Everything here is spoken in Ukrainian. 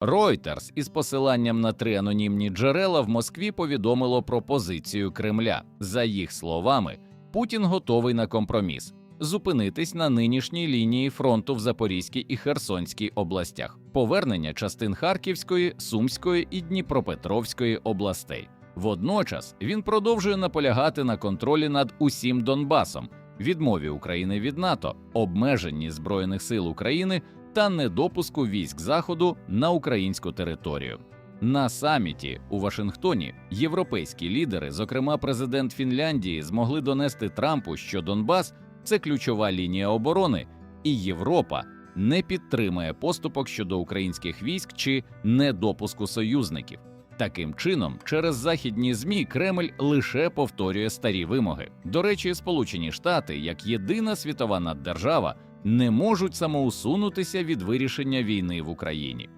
Reuters із посиланням на три анонімні джерела в Москві повідомило про позицію Кремля. За їх словами, Путін готовий на компроміс зупинитись на нинішній лінії фронту в Запорізькій і Херсонській областях, повернення частин Харківської, Сумської і Дніпропетровської областей. Водночас він продовжує наполягати на контролі над усім Донбасом, відмові України від НАТО, обмеженні збройних сил України та недопуску військ Заходу на українську територію. На саміті у Вашингтоні європейські лідери, зокрема президент Фінляндії, змогли донести Трампу, що Донбас це ключова лінія оборони, і Європа не підтримає поступок щодо українських військ чи недопуску союзників. Таким чином, через західні змі Кремль лише повторює старі вимоги. До речі, Сполучені Штати, як єдина світова наддержава, не можуть самоусунутися від вирішення війни в Україні.